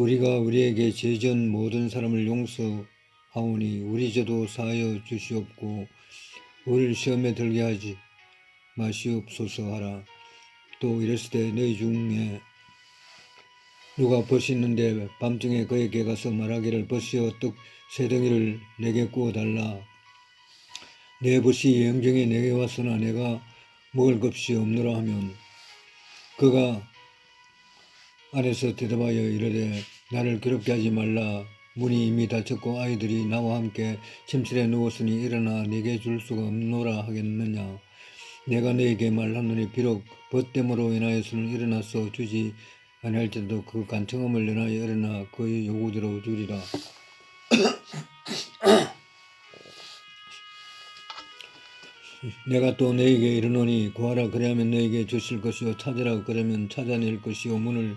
우리가 우리에게 죄전 모든 사람을 용서하오니 우리 죄도 사하여 주시옵고 우리를 시험에 들게 하지 마시옵소서 하라. 또 이랬을 너희 중에 누가 벗이 있는데 밤중에 그에게 가서 말하기를 벗이여 떡 세 덩이를 내게 구워 달라. 내 벗이 영정에 내게 왔으나 내가 먹을 것이 없노라 하면 그가 안에서 대답하여 이르되 나를 괴롭게 하지 말라. 문이 이미 닫혔고 아이들이 나와 함께 침실에 누웠으니 일어나 네게 줄 수가 없노라 하겠느냐. 내가 너에게 말하노니 비록 벗됨으로 인하여서는 일어나서 주지 아니할지라도 그 간청함을 인하여 일어나 그의 요구대로 주리라. 내가 또 너에게 이르노니 구하라. 그리하면 너에게 주실 것이요. 찾으라. 그러면 찾아낼 것이요. 문을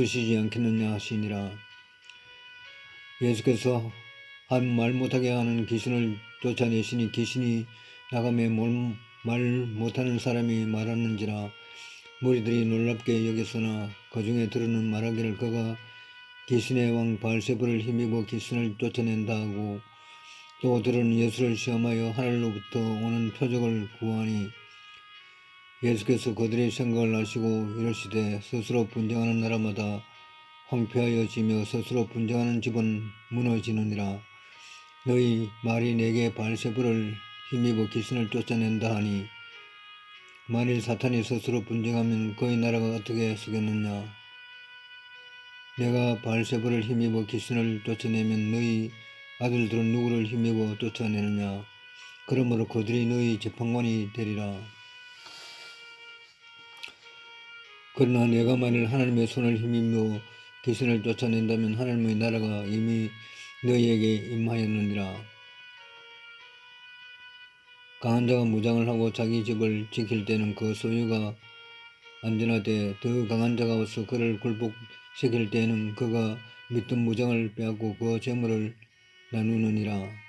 주시지 않겠느냐 하시니라. 예수께서 한 말 못하게 하는 귀신을 쫓아내시니 귀신이 나가며 뭘- 말 못하는 사람이 말하는지라. 무리들이 놀랍게 여겼으나 그 중에 들으는 말하기를 그가 귀신의 왕 발세부를 힘입어 귀신을 쫓아낸다 하고 또 들은 예수를 시험하여 하늘로부터 오는 표적을 구하니 예수께서 그들의 생각을 아시고 이르시되 스스로 분쟁하는 나라마다 황폐하여지며 스스로 분쟁하는 집은 무너지느니라. 너희 말이 내게 발세부를 힘입어 귀신을 쫓아낸다 하니 만일 사탄이 스스로 분쟁하면 그의 나라가 어떻게 서겠느냐? 내가 발세부를 힘입어 귀신을 쫓아내면 너희 아들들은 누구를 힘입어 쫓아내느냐? 그러므로 그들이 너희 재판관이 되리라 그러나 내가 만일 하나님의 손을 힘입어 귀신을 쫓아낸다면 하나님의 나라가 이미 너희에게 임하였느니라 강한 자가 무장을 하고 자기 집을 지킬 때는 그 소유가 안전하되 더 강한 자가 와서 그를 굴복시킬 때에는 그가 믿던 무장을 빼앗고 그 재물을 나누느니라.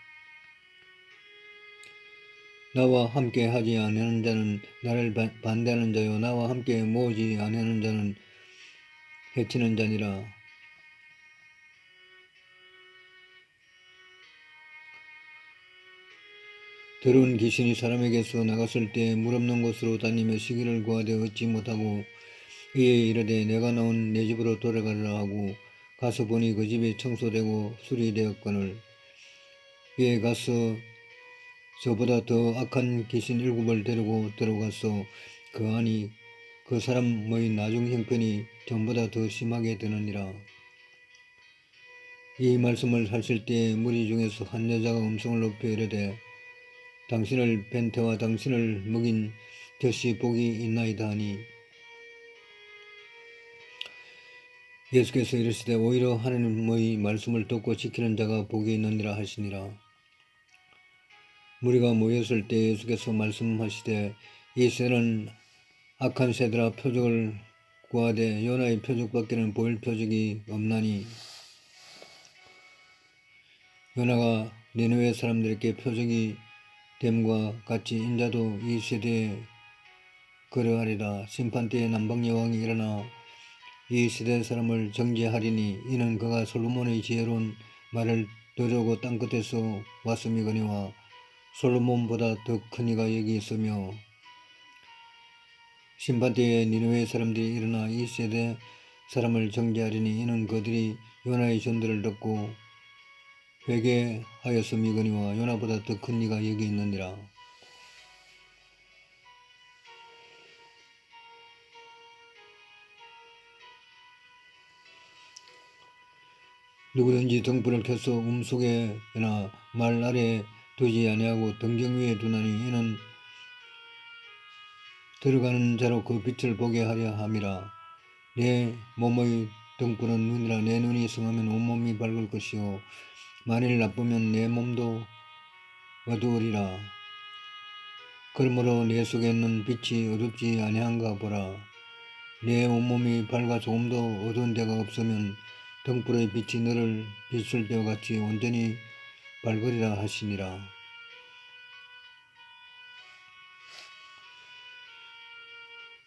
나와 함께 하지 아니하는 자는 나를 바- 반대하는 자요 나와 함께 모으지 아니하는 자는 해치는 자니라. 더러운 귀신이 사람에게서 나갔을 때 물 없는 곳으로 다니며 시기를 구하되 얻지 못하고 이에 이르되 내가 나온 내 집으로 돌아가라 하고 가서 보니 그 집이 청소되고 수리되었거늘 이에 가서 저보다 더 악한 귀신 일곱을 데리고 들어가서 그 안이 그 사람의 나중 형편이 전보다 더 심하게 되느니라. 이 말씀을 하실 때 무리 중에서 한 여자가 음성을 높여 이르되 당신을 벤태와 당신을 먹인 젖이 복이 있나이다 하니 예수께서 이르시되 오히려 하나님의 말씀을 듣고 지키는 자가 복이 있느니라 하시니라 무리가 모였을 때 예수께서 말씀하시되 이 세는 악한 새들아 표적을 구하되 요나의 표적밖에는 보일 표적이 없나니. 요나가 니느웨 사람들에게 표적이 됨과 같이 인자도 이 세대에 그러하리라. 심판 때에 남방 여왕이 일어나 이 시대 사람을 정죄하리니 이는 그가 솔로몬의 지혜로운 말을 들으고 땅끝에서 왔음이거니와 솔로몬보다 더 큰 이가 여기 있으며 심판 때에 니느웨 사람들이 일어나 이 세대 사람을 정죄하리니 이는 그들이 요나의 전도를 듣고 회개하였음이거니와 요나보다 더 큰 이가 여기 있느니라. 누구든지 등불을 켜서 음속에나 말 아래 두지 아니하고 등경 위에 두나니 이는 들어가는 자로 그 빛을 보게 하려 함이라. 내 몸의 등불은 눈이라 내 눈이 성하면 온몸이 밝을 것이요 만일 나쁘면 내 몸도 어두우리라. 그러므로 내 속에 있는 빛이 어둡지 아니한가 보라. 내 온몸이 밝아 조금도 어두운 데가 없으면 등불의 빛이 너를 비출 때와 같이 온전히 밝으리라 하시니라.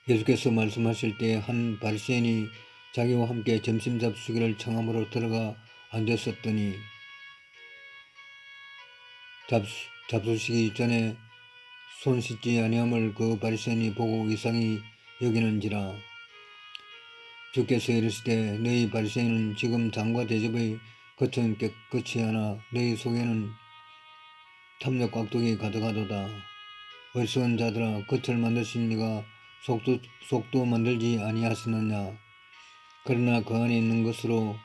예수께서 말씀하실 때 한 바리새인이 자기와 함께 점심 잡수기를 청함으로 들어가 앉았었더니 잡수, 잡수시기 전에 손 씻지 아니함을 그 바리새인이 보고 이상히 여기는지라 주께서 이르시되 너희 바리새인은 지금 장과 대접의 겉은 깨끗이 하나 너희 속에는 탐욕 꽉두기 가득하도다. 어리석은 자들아 겉을 만드신 니가 속도, 속도 만들지 아니하시느냐? 그러나 그 안에 있는 것으로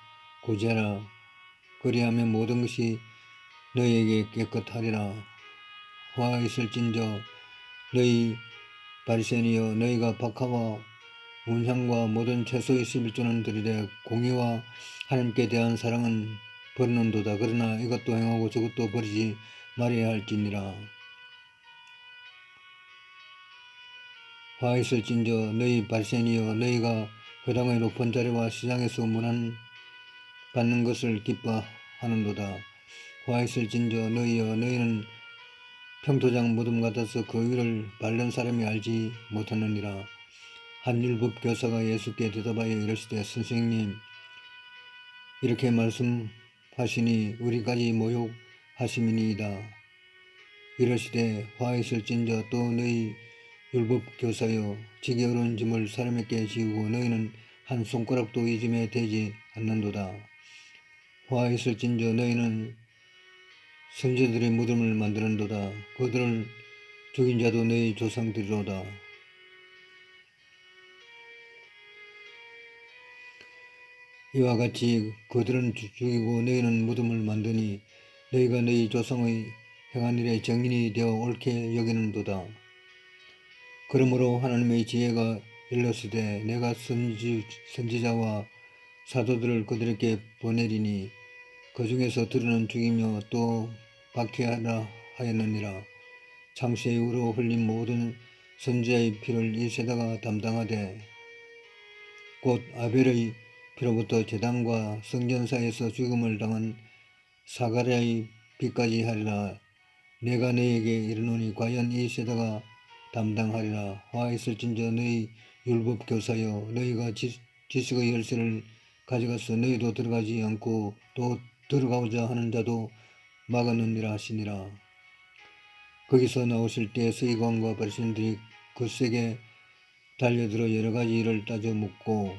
구제하라. 그리하면 모든 것이 너희에게 깨끗하리라. 화 있을진저 너희 바리새인이여 너희가 박하와 문향과 모든 채소의 11조는 드리되 공의와 하나님께 대한 사랑은 버리는도다. 그러나 이것도 행하고 저것도 버리지 말아야 할지니라. 화 있을진저 너희 바리새인이여 너희가 회당의 높은 자리와 시장에서 문안 받는 것을 기뻐하는도다. 화 있을진저 너희여 너희는 평토장 무덤 같아서 그 위를 밟는 사람이 알지 못하느니라. 한 율법 교사가 예수께 대답하여 이르시되 선생님 이렇게 말씀 하시니 우리까지 모욕하심이니이다 이르시되 화 있을진저 또 너희 율법 교사여 지기 어려운 짐을 사람에게 지우고 너희는 한 손가락도 이 짐에 대지 않는도다. 화 있을진저 너희는 선제들의 무덤을 만드는도다. 그들을 죽인 자도 너희 조상들이로다. 이와 같이 그들은 죽이고 너희는 무덤을 만드니 너희가 너희 조상의 행한 일에 정인이 되어 옳게 여기는도다. 그러므로 하나님의 지혜가 일렀으되 내가 선지, 선지자와 사도들을 그들에게 보내리니 그 중에서 들으는 죽이며 또 박해하라 하였느니라 창세 이후로 흘린 모든 선지자의 피를 이 세대가 담당하되 곧 아벨의 피로부터 제단과 성전사에서 죽음을 당한 사가랴의 피까지 하리라 내가 너에게 이르노니 과연 이 세대가 담당하리라. 화 있을진저 너희 율법 교사여 너희가 지, 지식의 열쇠를 가져가서 너희도 들어가지 않고 또 들어가고자 하는 자도 막았느니라 하시니라. 거기서 나오실 때 서기관과 바리새인들이 그 세게 달려들어 여러 가지 일을 따져 묻고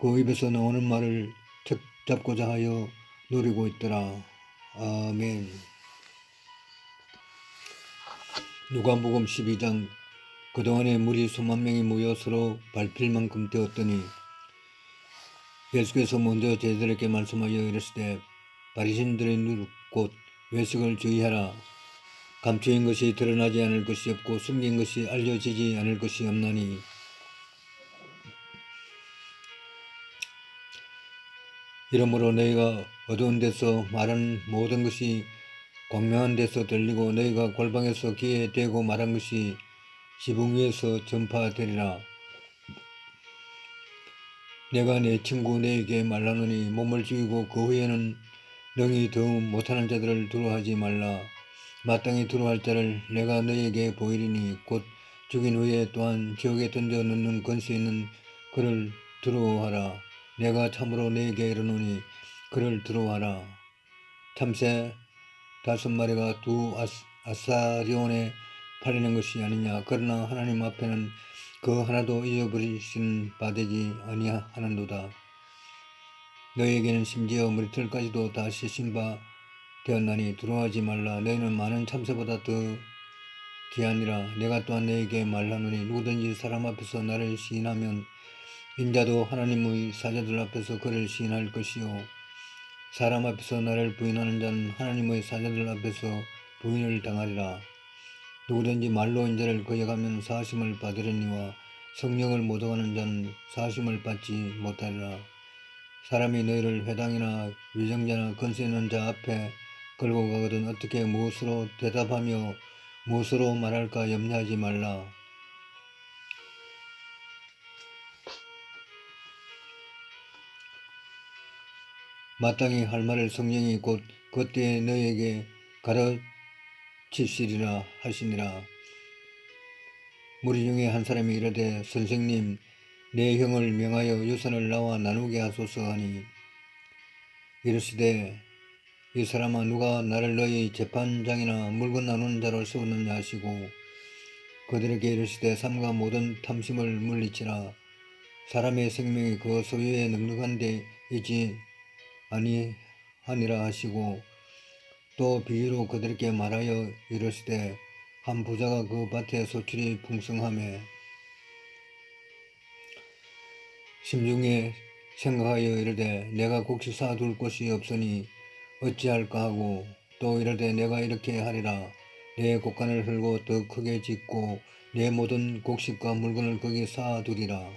그 입에서 나오는 말을 책 잡고자 하여 노리고 있더라. 아멘. 누가복음 12장 그동안에 무리 수만 명이 모여 서로 밟힐 만큼 되었더니 예수께서 먼저 제자들에게 말씀하여 이르시되 바리신들의 누곧 외식을 주의하라 감추인 것이 드러나지 않을 것이 없고 숨긴 것이 알려지지 않을 것이 없나니 이러므로 너희가 어두운 데서 말하는 모든 것이 광명한 데서 들리고 너희가 골방에서 귀에 대고 말한 것이 지붕 위에서 전파되리라. 내가 내 친구 내에게 말하노니 몸을 죽이고 그 후에는 능히 더 못하는 자들을 두려워하지 말라. 마땅히 두려워할 자를 내가 너에게 보이리니 곧 죽인 후에 또한 지옥에 던져 넣는 권세 있는 그를 두려워하라. 내가 참으로 너에게 이르노니 그를 두려워하라. 참새 다섯 마리가 두 아사리온에 팔리는 것이 아니냐. 그러나 하나님 앞에는 그 하나도 잊어버리신 바되지 아니하는도다. 너희에게는 심지어 머리털까지도 다 씻은 바 되었나니 두려워하지 말라. 너희는 많은 참새보다 더 귀하니라. 내가 또한 너희에게 말하노니 누구든지 사람 앞에서 나를 시인하면 인자도 하나님의 사자들 앞에서 그를 시인할 것이요. 사람 앞에서 나를 부인하는 자는 하나님의 사자들 앞에서 부인을 당하리라. 누구든지 말로 인자를 거역하면 사심을 받으려니와 성령을 모독하는 자는 사심을 받지 못하리라. 사람이 너희를 회당이나 위정자나 건세 있는 자 앞에 끌고 가거든 어떻게 무엇으로 대답하며 무엇으로 말할까 염려하지 말라. 마땅히 할 말을 성령이 곧 그때에 너희에게 가르치시리라 하시니라. 무리 중에 한 사람이 이르되 선생님 내 형을 명하여 유산을 나와 나누게 하소서 하니 이르시되 이 사람아 누가 나를 너희 재판장이나 물건 나누는 자로 세웠느냐 하시고 그들에게 이르시되 삼가 모든 탐심을 물리치라 사람의 생명이 그 소유에 넉넉한 데 있지 아니 하니라 하시고 또 비유로 그들에게 말하여 이르시되 한 부자가 그 밭에 소출이 풍성함에 심중에 생각하여 이르되 내가 곡식 사둘 곳이 없으니 어찌할까 하고 또 이르되 내가 이렇게 하리라. 내 곡간을 흘고 더 크게 짓고 내 모든 곡식과 물건을 거기 쌓아두리라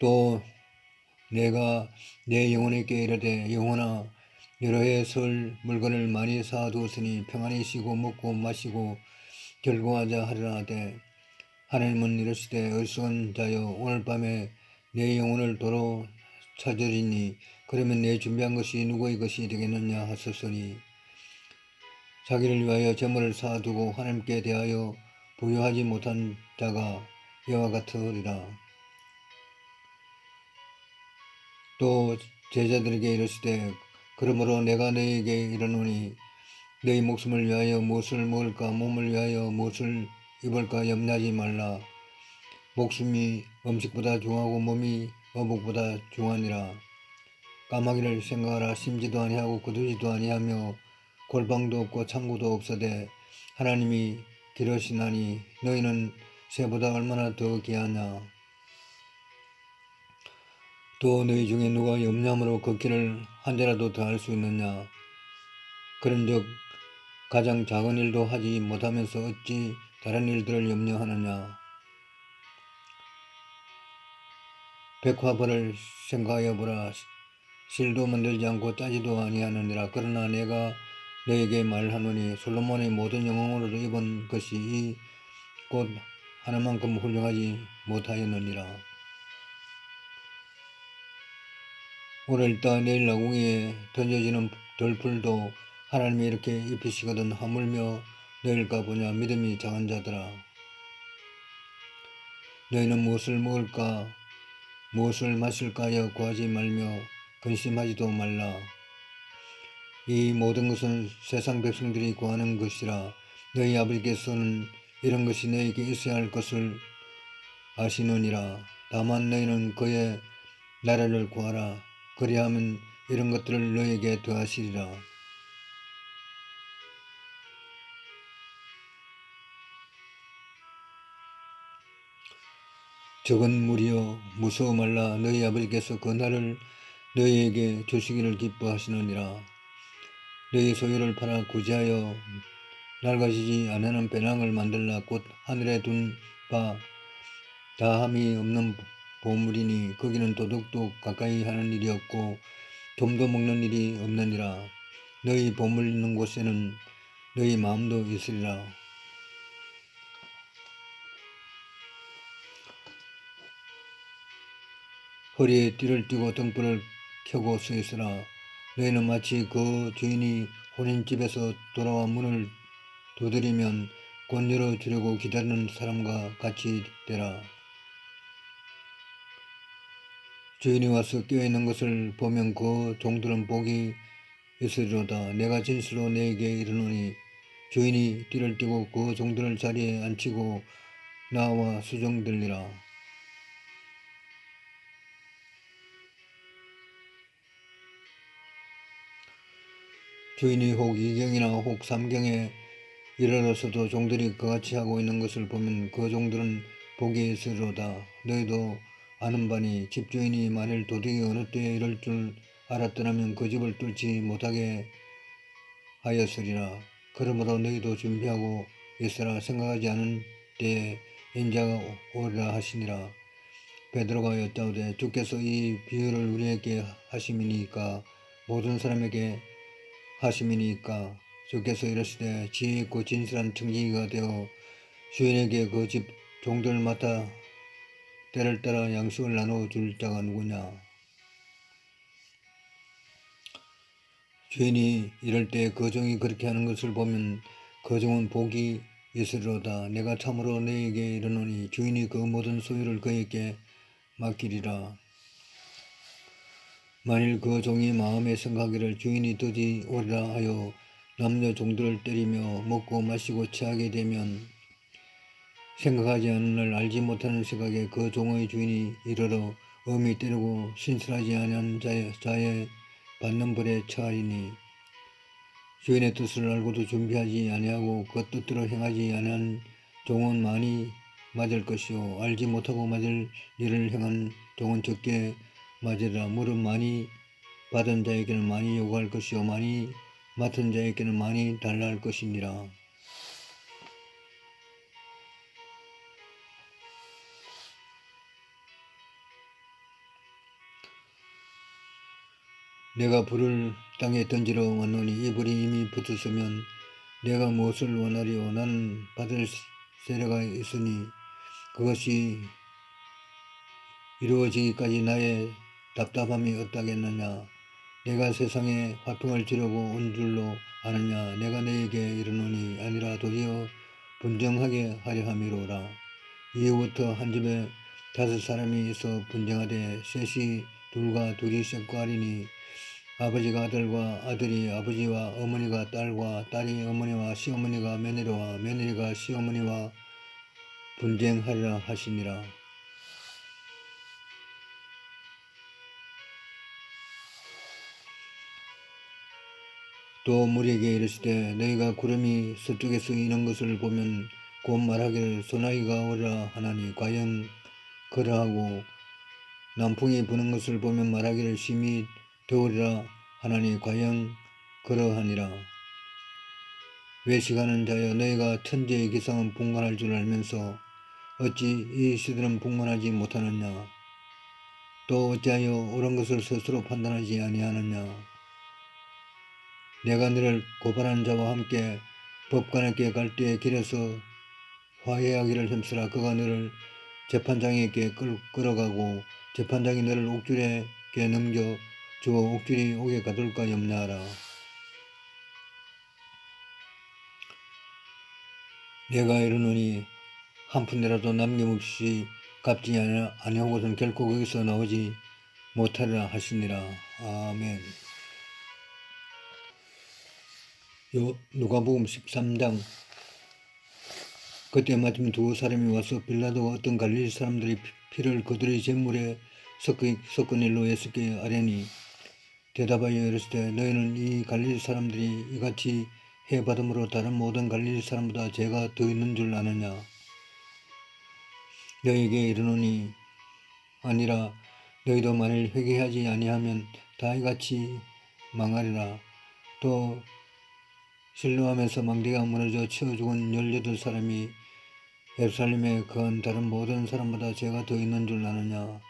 또 내가 내 영혼에게 이르되 영혼아 여러 해 설 물건을 많이 쌓아두었으니 평안히 쉬고 먹고 마시고 결고하자 하리라 하되 하나님은 이르시되 어리석은 자여 오늘 밤에 내 영혼을 도로 찾으리니 그러면 내 준비한 것이 누구의 것이 되겠느냐 하셨으니 자기를 위하여 재물을 쌓아두고 하나님께 대하여 부여하지 못한 자가 이와 같으리라. 또 제자들에게 이르시되 그러므로 내가 너희에게 이르노니 너희 목숨을 위하여 무엇을 먹을까 몸을 위하여 무엇을 입을까 염려하지 말라. 목숨이 음식보다 중하고 몸이 어복보다 중하니라. 까마귀를 생각하라. 심지도 아니하고 거두지도 아니하며 골방도 없고 창고도 없어되 하나님이 기르시나니 너희는 새보다 얼마나 더 귀하냐 또 너희 중에 누가 염려함으로 걷기를 한 자라도 더할 수 있느냐? 그런즉 가장 작은 일도 하지 못하면서 어찌 다른 일들을 염려하느냐? 백화벌을 생각하여 보라. 실도 만들지 않고 따지도 아니하느니라. 그러나 내가 너에게 말하노니 솔로몬의 모든 영웅으로 입은 것이 이꽃 하나만큼 훌륭하지 못하였느니라. 오늘 있다 내일 나궁이에 던져지는 돌풀도 하나님이 이렇게 입히시거든 하물며 너희일까 보냐 믿음이 작은 자들아 너희는 무엇을 먹을까? 무엇을 마실까? 하여 구하지 말며 근심하지도 말라. 이 모든 것은 세상 백성들이 구하는 것이라 너희 아버지께서는 이런 것이 너희에게 있어야 할 것을 아시느니라. 다만 너희는 그의 나라를 구하라 그리하면 이런 것들을 너에게 더하시리라. 적은 무리여 무서워 말라 너희 아버지께서 그 날을 너희에게 주시기를 기뻐하시느니라. 너희 소유를 팔아 구제하여 낡아지지 않는 배낭을 만들라 곧 하늘에 둔 바 다함이 없는 보물이니 거기는 도둑도 가까이 하는 일이 없고 좀도 먹는 일이 없느니라. 너희 보물 있는 곳에는 너희 마음도 있으리라. 허리에 띠를 띠고 등불을 켜고 서 있으라. 너희는 마치 그 주인이 혼인집에서 돌아와 문을 두드리면 곧 열어주려고 기다리는 사람과 같이 되라. 주인이 와서 깨어있는 것을 보면 그 종들은 복이 있으리로다. 내가 진실로 너에게 이르노니 주인이 띠를 띠고 그 종들을 자리에 앉히고 나와 수종들리라. 주인이 혹 이경이나 혹 삼경에 이르러서도 종들이 그같이 하고 있는 것을 보면 그 종들은 복이 있으로다. 너희도 아는 바니 집주인이 만일 도둑이 어느 때에 이럴 줄 알았더라면 그 집을 뚫지 못하게 하였으리라. 그러므로 너희도 준비하고 있으라 생각하지 않은 때에 인자가 오리라 하시니라. 베드로가 여짜오되 주께서 이 비유를 우리에게 하심이니까 모든 사람에게 하심이니까 주께서 이르시되 지혜 있고 진실한 청지기가 되어 주인에게 그 집 종들을 맡아 때를 따라 양식을 나누어 줄 자가 누구냐? 주인이 이럴 때그 종이 그렇게 하는 것을 보면 그 종은 복이 있으리로다. 내가 참으로 너에게 이르노니 주인이 그 모든 소유를 그에게 맡기리라. 만일 그 종이 마음에 생각하기를 주인이 드디 오리라 하여 남녀 종들을 때리며 먹고 마시고 취하게 되면 생각하지 않은 날 알지 못하는 생각에 그 종의 주인이 이르러 엄히 때리고 신실하지 아니한 자의, 자의 받는 벌에 처하리니 주인의 뜻을 알고도 준비하지 아니하고 그 뜻대로 행하지 아니한 종은 많이 맞을 것이요. 알지 못하고 맞을 일을 행한 종은 적게 맞으리라. 물은 많이 받은 자에게는 많이 요구할 것이요. 많이 맡은 자에게는 많이 달라 할 것이니라. 내가 불을 땅에 던지러 왔노니 이 불이 이미 붙었으면 내가 무엇을 원하리요 나는 받을 세례가 있으니 그것이 이루어지기까지 나의 답답함이 어떠겠느냐? 내가 세상에 화평을 지르고 온 줄로 아느냐? 내가 너에게 이르노니 아니라 도리어 분정하게 하려 함이로라. 이후부터 한 집에 다섯 사람이 있어 분쟁하되 셋이 둘과 둘이 셋고 하리니 아버지가 아들과 아들이 아버지와 어머니가 딸과 딸이 어머니와 시어머니가 며느리와 며느리가 시어머니와 분쟁하리라 하시니라. 또 무리에게 이르시되 너희가 구름이 서쪽에서 이는 것을 보면 곧 말하기를 소나기가 오리라 하나니 과연 그러하고 남풍이 부는 것을 보면 말하기를 심히 되오리라 하나니 과연 그러하니라. 외식하는 자여 너희가 천지의 기상은 분간할 줄 알면서 어찌 이 시들은 분간하지 못하느냐? 또 어찌하여 옳은 것을 스스로 판단하지 아니하느냐? 내가 너를 고발하는 자와 함께 법관에게 갈 때에 길에서 화해하기를 힘쓰라. 그가 너를 재판장에게 끌, 끌어가고 재판장이 너를 옥줄에게 넘겨 주어 옥줄이 옥에 가둘까 염려하라. 내가 이르노니 한 푼이라도 남김없이 갚지 아니하고는 결코 거기서 나오지 못하리라 하시니라. 아멘. 요 누가복음 13장 그때 마침 두 사람이 와서 빌라도가 어떤 갈릴리 사람들이 피를 그들의 재물에 섞은 일로 예수께 아뢰니 대답하여 이르시되 너희는 이 갈릴리 사람들이 이같이 해받음으로 다른 모든 갈릴리 사람보다 죄가 더 있는 줄 아느냐? 너희에게 이르노니 아니라 너희도 만일 회개하지 아니하면 다 이같이 망하리라. 또 실로하면서 망대가 무너져 치워 죽은 열여덟 사람이 예루살렘에 거한 다른 모든 사람보다 죄가 더 있는 줄 아느냐?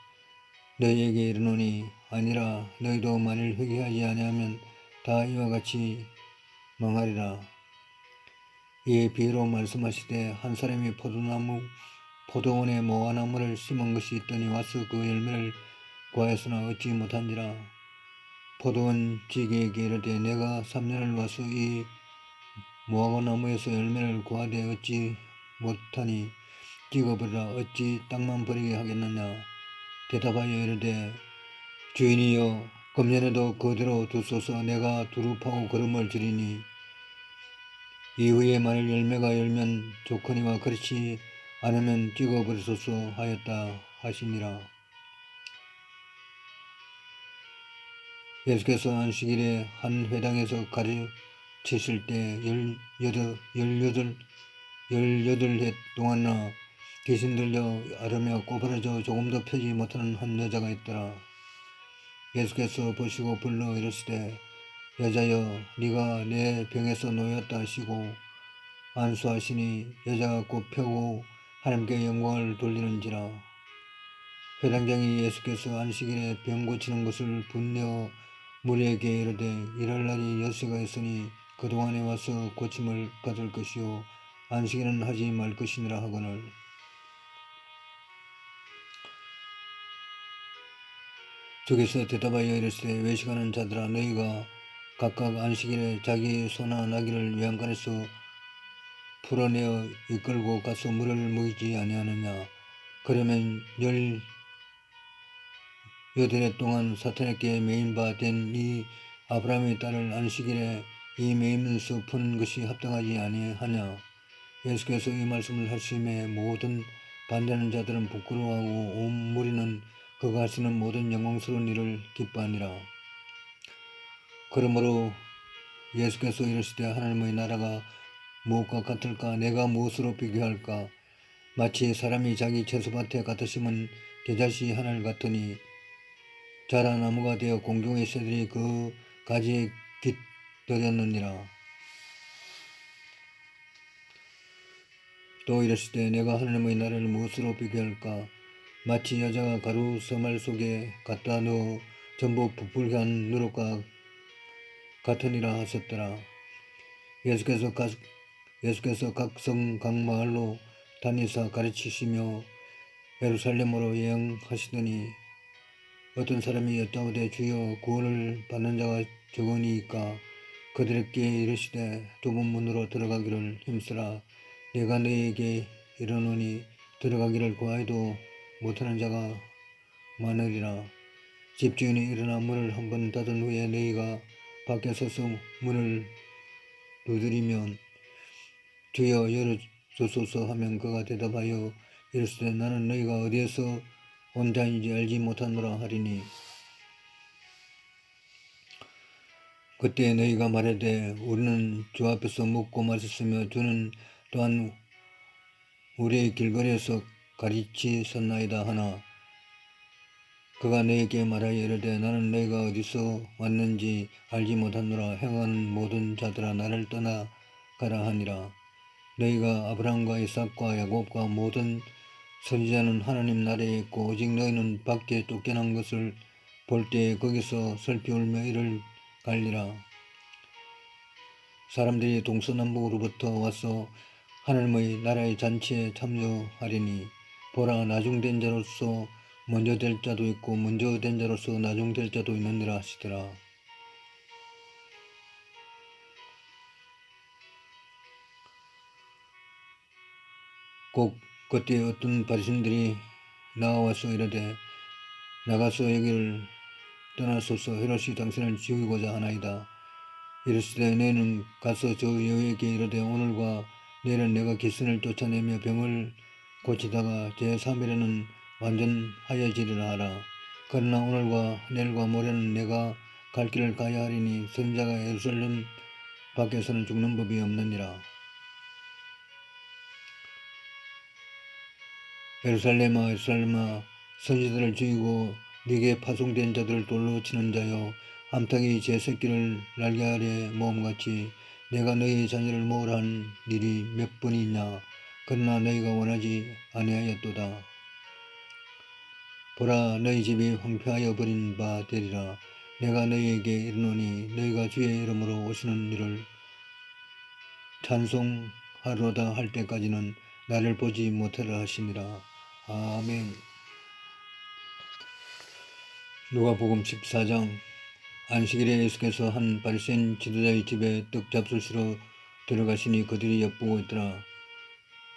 너희에게 이르노니 아니라 너희도 만일 회개하지 아니하면 다 이와 같이 망하리라. 이에 비유로 말씀하시되 한 사람이 포도나무 포도원에 모아나무를 심은 것이 있더니 와서 그 열매를 구하였으나 얻지 못한지라. 포도원 지게에게 이르되 내가 3년을 와서 이 모아고 나무에서 열매를 구하되 어찌 못하니 찍어버리라. 어찌 땅만 버리게 하겠느냐? 대답하여 이르되 주인이여 금년에도 그대로 두소서 내가 두루 파고 걸음을 들이니 이후에 만일 열매가 열면 좋거니와 그렇지 않으면 찍어버리소서 하였다 하시니라. 예수께서 안식일에 한 회당에서 가르치실 때 열여덟, 해 동안이나 귀신 들려 앓으며 꼬부라져 조금도 펴지 못하는 한 여자가 있더라. 예수께서 보시고 불러 이르시되 여자여 네가 내 병에서 놓였다 하시고 안수하시니 여자가 곧 펴고 하나님께 영광을 돌리는지라. 회당장이 예수께서 안식일에 병 고치는 것을 분내어 무리에게 이르되 일할 날이 여세가 있으니 그동안에 와서 고침을 받을 것이요 안식일은 하지 말 것이니라 하거늘 저기서 대답하여 이르시되 외식하는 자들아 너희가 각각 안식일에 자기 소나 나귀를 외양간에서 풀어내어 이끌고 가서 물을 먹이지 아니하느냐? 그러면 열 여덟 해 동안 사탄에게 매인 바 된 이 아브라함의 딸을 안식일에 이 매이면서 푸는 것이 합당하지 아니하냐? 예수께서 이 말씀을 하심에 모든 반대하는 자들은 부끄러워하고 온 무리는 그가 하시는 모든 영광스러운 일을 기뻐하니라. 그러므로 예수께서 이르시되 하나님의 나라가 무엇과 같을까? 내가 무엇으로 비교할까? 마치 사람이 자기 채소밭에 심은 겨자씨 하나를 같으니 자란 나무가 되어 공중의 새들이 그 가지에 깃들였느니라. 또 이르시되 내가 하나님의 나라를 무엇으로 비교할까? 마치 여자가 가루 서말 속에 갖다 넣어 전부 부풀게 한 누룩과 같으니라 하셨더라. 예수께서 각, 예수께서 각성 각 마을로 다니사 가르치시며 예루살렘으로 여행하시더니 어떤 사람이 여짜오되 주여 구원을 받는 자가 적으니까 그들에게 이르시되 좁은 문으로 들어가기를 힘쓰라 내가 너에게 이르노니 들어가기를 구하여도 못하는 자가 많으리라. 집주인이 일어나 문을 한 번 닫은 후에 너희가 밖에 서서 문을 두드리면 주여 열어주소서 하면 그가 대답하여 이르시되 나는 너희가 어디에서 온 자인지 알지 못하노라 하리니 그때 너희가 말하되 우리는 주 앞에서 묵고 마셨으며 주는 또한 우리의 길거리에서 가르치셨나이다 하나. 그가 너에게 말하여 이르되 나는 너희가 어디서 왔는지 알지 못하노라. 행하는 모든 자들아 나를 떠나 가라 하니라. 너희가 아브라함과 이삭과 야곱과 모든 선지자는 하나님 나라에 있고 오직 너희는 밖에 쫓겨난 것을 볼 때에 거기서 슬피 울며 이를 갈리라. 사람들이 동서남북으로부터 와서 하나님의 나라의 잔치에 참여하리니 보라 나중된 자로서 먼저 될 자도 있고 먼저 된 자로서 나중될 자도 있느니라 하시더라. 꼭 그때 어떤 바리새인들이 나와서 이르되 나가서 여기를 떠나소서 헤롯이 당신을 죽이고자 하나이다. 이르시되 너는 가서 저 여에게 이르되 오늘과 내일은 내가 기신을 쫓아내며 병을 고치다가 제3일에는 완전 하여지리라 하라. 그러나 오늘과 내일과 모레는 내가 갈 길을 가야 하리니 선자가 예루살렘 밖에서는 죽는 법이 없느니라. 예루살렘아 예루살렘아 선지들을 죽이고 네게 파송된 자들을 돌로 치는 자여 암탉이 제 새끼를 날개 아래 모음같이 내가 너희 자녀를 모으라 한 일이 몇 번이 있냐 그러나 너희가 원하지 아니하였도다. 보라 너희 집이 황폐하여 버린 바 되리라. 내가 너희에게 이르노니 너희가 주의 이름으로 오시는 일을 찬송하로다 할 때까지는 나를 보지 못하라 하시니라. 아멘. 누가복음 14장 안식일에 예수께서 한 바리새인 지도자의 집에 떡 잡수시러 들어가시니 그들이 엿보고 있더라.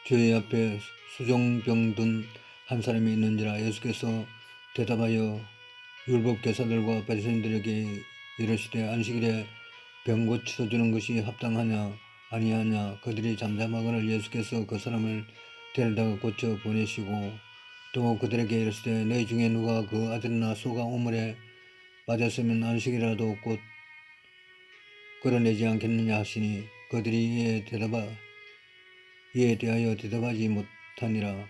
주의 앞에 수종병 든 한 사람이 있는지라 예수께서 대답하여 율법 교사들과 바리새인들에게 이르시되 안식일에 병 고쳐주는 것이 합당하냐 아니하냐 그들이 잠잠하거늘 예수께서 그 사람을 데려다가 고쳐 보내시고 또 그들에게 이르시되 너희 중에 누가 그 아들이나 소가 우물에 빠졌으면 안식이라도 곧 끌어내지 않겠느냐 하시니 그들이 이에 대답하 이에 대하여 대답하지 못하니라.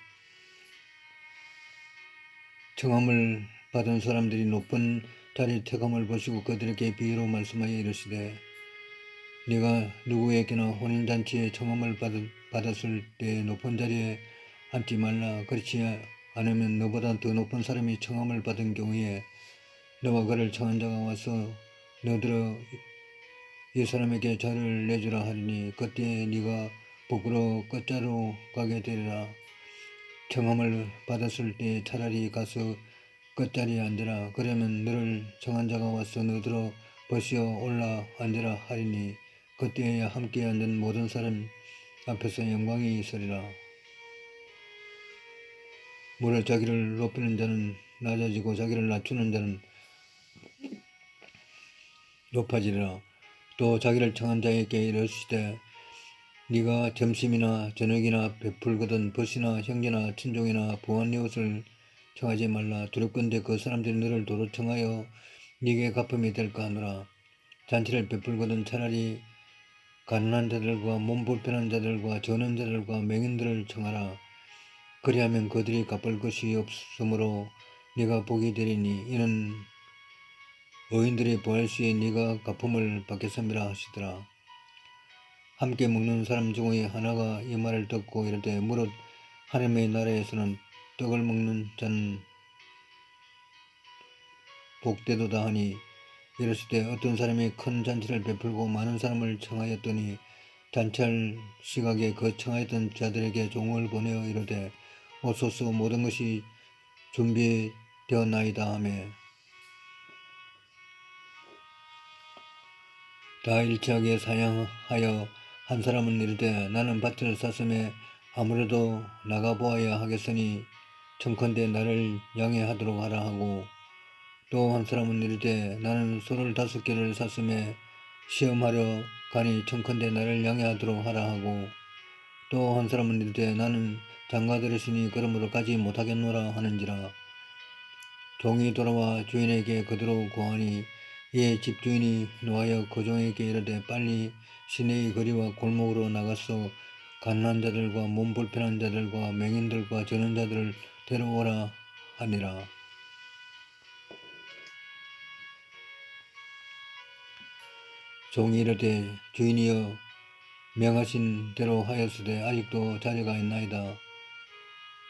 청함을 받은 사람들이 높은 자리 택함을 보시고 그들에게 비유로 말씀하여 이르시되 네가 누구에게나 혼인잔치에 청함을 받, 받았을 때 높은 자리에 앉지 말라. 그렇지 않으면 너보다 더 높은 사람이 청함을 받은 경우에 너와 그를 청한 자가 와서 너들어 이 사람에게 자를 내주라 하리니 그때 네가 부끄러워 끝자로 가게 되리라. 청함을 받았을 때 차라리 가서 끝자리에 앉으라. 그러면 너를 청한 자가 와서 너들어 버시어 올라 앉으라 하리니 그때에야 함께 앉은 모든 사람 앞에서 영광이 있으리라. 무릇 자기를 높이는 자는 낮아지고 자기를 낮추는 자는 높아지리라. 또 자기를 청한 자에게 이르시되 네가 점심이나 저녁이나 베풀거든 벗이나 형제나 친종이나 부한 이웃을 청하지 말라. 두렵건대 그 사람들이 너를 도로 청하여 네게 갚음이 될까 하노라. 잔치를 베풀거든 차라리 가난한 자들과 몸 불편한 자들과 저는 자들과 맹인들을 청하라. 그리하면 그들이 갚을 것이 없으므로 네가 복이 되리니 이는 의인들이 부활 시에 네가 갚음을 받겠음이라 하시더라 함께 먹는 사람 중의 하나가 이 말을 듣고 이르되 무릇 하나님의 나라에서는 떡을 먹는 자는 복되도다 하니 이르시되 어떤 사람이 큰 잔치를 베풀고 많은 사람을 청하였더니 잔치할 시각에 그 청하였던 자들에게 종을 보내어 이르되 오소서 모든 것이 준비되었나이다 하며 다 일치하게 사양하여 한 사람은 이르되 나는 밭을 샀음에 아무래도 나가보아야 하겠으니 청컨대 나를 양해하도록 하라 하고 또 한 사람은 이르되 나는 소를 다섯 개를 샀음에 시험하려 가니 청컨대 나를 양해하도록 하라 하고 또 한 사람은 이르되 나는 장가들으시니 그러므로 가지 못하겠노라 하는지라. 종이 돌아와 주인에게 그대로 고하니 이에 집주인이 노하여 그 종에게 이르되 빨리 시내의 거리와 골목으로 나가서 가난한 자들과 몸 불편한 자들과 맹인들과 저는 자들을 데려오라 하니라. 종이 이르되 주인이여 명하신 대로 하였으되 아직도 자리가 있나이다.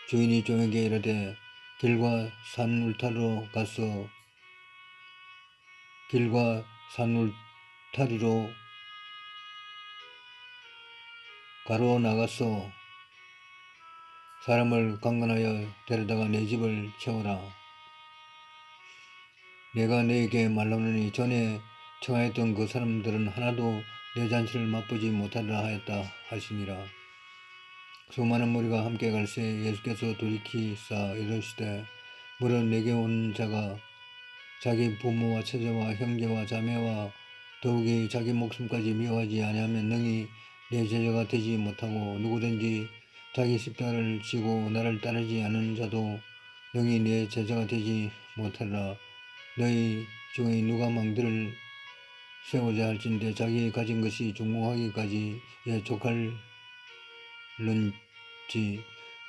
주인이 종에게 이르되 길과 산 울타리로 가서 길과 산 울타리로 가로 나가서 사람을 강간하여 데려다가 내 집을 채워라. 내가 너에게 말하노니 전에 청하였던 그 사람들은 하나도 내 잔치를 맛보지 못하리라 하였다 하시니라. 수많은 무리가 함께 갈새 예수께서 돌이키사 이르시되 무릇 내게 온 자가 자기 부모와 처제와 형제와 자매와 더욱이 자기 목숨까지 미워하지 아니하면 능히 내 제자가 되지 못하고 누구든지 자기 십자가를 지고 나를 따르지 않는 자도 능히 내 제자가 되지 못하리라. 너희 중에 누가 망들을 세우자 할진대 자기 가진 것이 중공하기까지에 족할는지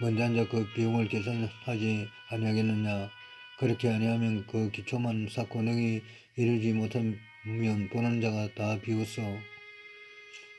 먼저 앉아 그 비용을 계산하지 아니하겠느냐. 그렇게 아니하면 그 기초만 쌓고 능히 이루지 못하면 보는 자가 다 비웃어.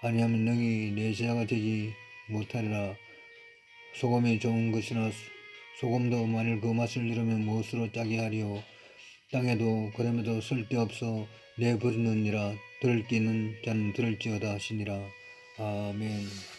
아니하면 능히 내 제자가 되지 못하리라. 소금이 좋은 것이나 소금도 만일 그 맛을 잃으면 무엇으로 짜게 하리요. 땅에도 그럼에도 쓸데없어 내버리느니라 들을 끼는 자는 들을지어다 하시니라. 아멘.